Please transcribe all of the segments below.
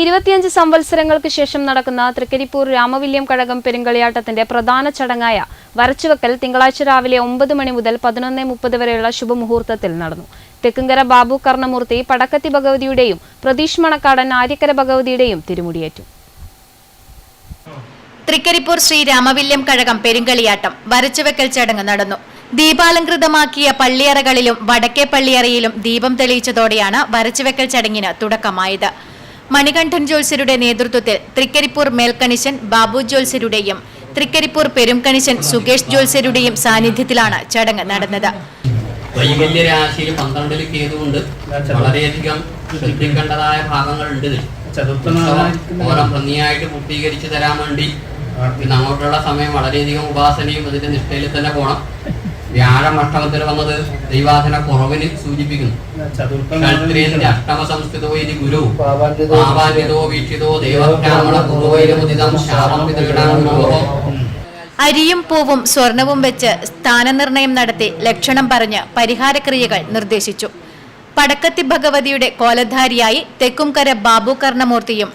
ഇരുപത്തിയഞ്ച് സംവത്സരങ്ങൾക്ക് ശേഷം നടക്കുന്ന തൃക്കരിപ്പൂർ രാമവില്യം കഴകം പെരുങ്കളിയാട്ടത്തിന്റെ പ്രധാന ചടങ്ങായ വരച്ചുവെക്കൽ തിങ്കളാഴ്ച രാവിലെ ഒമ്പത് മണി മുതൽ പതിനൊന്ന് മുപ്പത് വരെയുള്ള ശുഭമുഹൂർത്തത്തിൽ നടന്നു. തെക്കുംകര ബാബു കർണമൂർത്തി പടക്കത്തി ഭഗവതിയുടെയും പ്രതീഷ് മണക്കാടൻ ആര്യക്കര ഭഗവതിയുടെയും തിരുമുടിയേറ്റു. തൃക്കരിപ്പൂർ ശ്രീ രാമവില്യം കഴകം പെരുങ്കളിയാട്ടം വരച്ചുവെക്കൽ ചടങ്ങ് നടന്നു. ദീപാലംകൃതമാക്കിയ പള്ളിയറകളിലും വടക്കേ പള്ളിയറയിലും ദീപം തെളിയിച്ചതോടെയാണ് വരച്ചുവെക്കൽ ചടങ്ങിന് തുടക്കമായത്. മണികണ്ഠൻ ജ്യോത്സ്യരുടെ നേതൃത്വത്തിൽ തൃക്കരിപ്പൂർ മേൽക്കണിശൻ ബാബു ജ്യോത്സ്യരുടെയും തൃക്കരിപ്പൂർ പെരുംകണിശൻ സുകേഷ് ജ്യോത്സ്യരുടെയും സാന്നിധ്യത്തിലാണ് ചടങ്ങ് നടന്നത്. വൈകല്യ രാശിയിൽ പന്ത്രണ്ടിൽ കേതുകൊണ്ട് വളരെയധികം ശ്രദ്ധിക്കേണ്ടതായ ഭാഗങ്ങളുണ്ട് ഇതിൽ. ഉത്സവം ഓരോ ഭംഗിയായിട്ട് പൂർത്തീകരിച്ചു തരാൻ വേണ്ടി അങ്ങോട്ടുള്ള സമയം വളരെയധികം ഉപാസനയും അതിന്റെ നിഷ്ഠയിൽ തന്നെ പോണം. വ്യാഴം അഷ്ടമത്തിൽ വന്നത് ദൈവാധന കുറവിന് സൂചിപ്പിക്കുന്നു. ക്ഷത്രിയന്റെ അഷ്ടമ സംസ്കൃതോ ഇനി ഗുരു. പാപാന്യതോ വീക്ഷിതോ ദൈവബ്രാഹ്മണ പൂർവൈരമുദിതം ശാപം പിതൃഗണാം ഗുരോഹോ അരിയും പൂവും സ്വർണവും വെച്ച് സ്ഥാനനിർണയം നടത്തി ലക്ഷണം പറഞ്ഞ് പരിഹാരക്രിയകൾ നിർദ്ദേശിച്ചു. പടക്കത്തി ഭഗവതിയുടെ കോലധാരിയായി തെക്കുംകര ബാബു കർണമൂർത്തിയും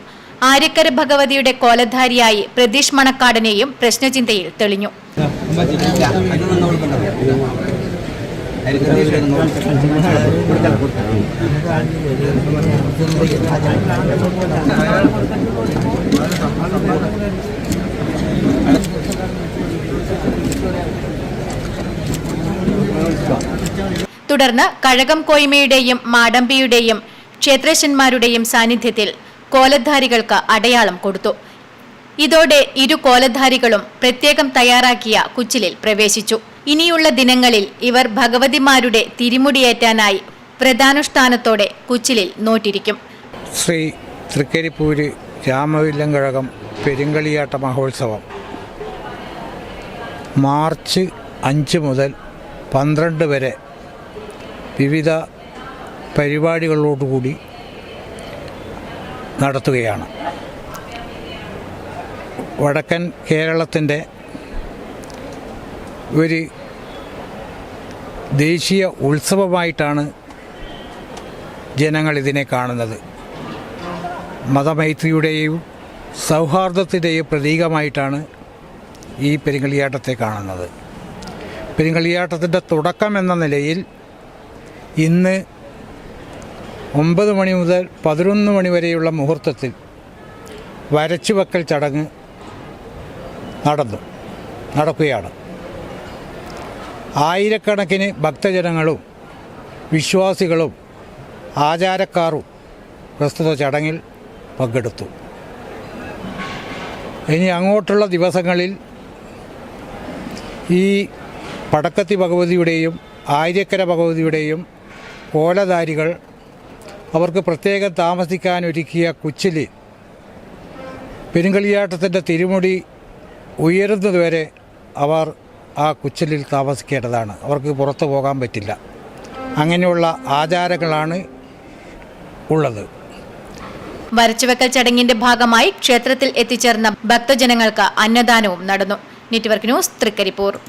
ആര്യക്കര ഭഗവതിയുടെ കോലധാരിയായി പ്രതീഷ് മണക്കാടനെയും പ്രശ്നചിന്തയിൽ തെളിഞ്ഞു. തുടർന്ന് കഴകം കോയ്മയുടെയും മാടമ്പിയുടെയും ക്ഷേത്രേശന്മാരുടെയും സാന്നിധ്യത്തിൽ കോലധാരികൾക്ക് അടയാളം കൊടുത്തു. ഇതോടെ ഇരു കോലധാരികളും പ്രത്യേകം തയ്യാറാക്കിയ കുച്ചിലിൽ പ്രവേശിച്ചു. ഇനിയുള്ള ദിനങ്ങളിൽ ഇവർ ഭഗവതിമാരുടെ തിരിമുടിയേറ്റാനായി പ്രധാനുഷ്ഠാനത്തോടെ കുച്ചിലിൽ നോട്ടിരിക്കും ശ്രീ തൃക്കരിപ്പൂര് രാമവില്ലം കഴകം പെരുങ്കളിയാട്ട മഹോത്സവം. മാർച്ച് അഞ്ച് മുതൽ പന്ത്രണ്ട് വരെ വിവിധ പരിപാടികളോടുകൂടി നടത്തുകയാണ്. വടക്കൻ കേരളത്തിന്റെ ഒരു ദേശീയ ഉത്സവമായിട്ടാണ് ജനങ്ങൾ ഇതിനെ കാണുന്നത്. മതമൈത്രിയുടെയും സൗഹാർദ്ദത്തിന്റെയും പ്രതീകമായിട്ടാണ് ഈ പെരുങ്കളിയാട്ടത്തെ കാണുന്നത്. പെരുങ്കളിയാട്ടത്തിന്റെ തുടക്കം എന്ന നിലയിൽ ഇന്ന് ഒമ്പത് മണി മുതൽ പതിനൊന്ന് മണി വരെയുള്ള മുഹൂർത്തത്തിൽ വരച്ചുവെക്കൽ ചടങ്ങ് നടന്നു. നടക്കുകയാണ്. ആയിരക്കണക്കിന് ഭക്തജനങ്ങളും വിശ്വാസികളും ആചാരക്കാരും പ്രസ്തുത ചടങ്ങിൽ പങ്കെടുത്തു. ഇനി അങ്ങോട്ടുള്ള ദിവസങ്ങളിൽ ഈ പടക്കത്തി ഭഗവതിയുടെയും ആര്യക്കര ഭഗവതിയുടെയും കോലധാരികൾ അവർക്ക് പ്രത്യേകം താമസിക്കാനൊരുക്കിയ കുച്ചിലി പെരുങ്കളിയാട്ടത്തിന്റെ തിരുമുടി ഉയരുന്നതുവരെ അവർ ആ കുച്ചിലിൽ താമസിക്കേണ്ടതാണ്. അവർക്ക് പുറത്തു പോകാൻ പറ്റില്ല. അങ്ങനെയുള്ള ആചാരങ്ങളാണ് ഉള്ളത്. വരച്ചുവെക്കൽ ചടങ്ങിന്റെ ഭാഗമായി ക്ഷേത്രത്തിൽ എത്തിച്ചേർന്ന ഭക്തജനങ്ങൾക്ക് അന്നദാനവും നടന്നു. Network news Thrikaripur.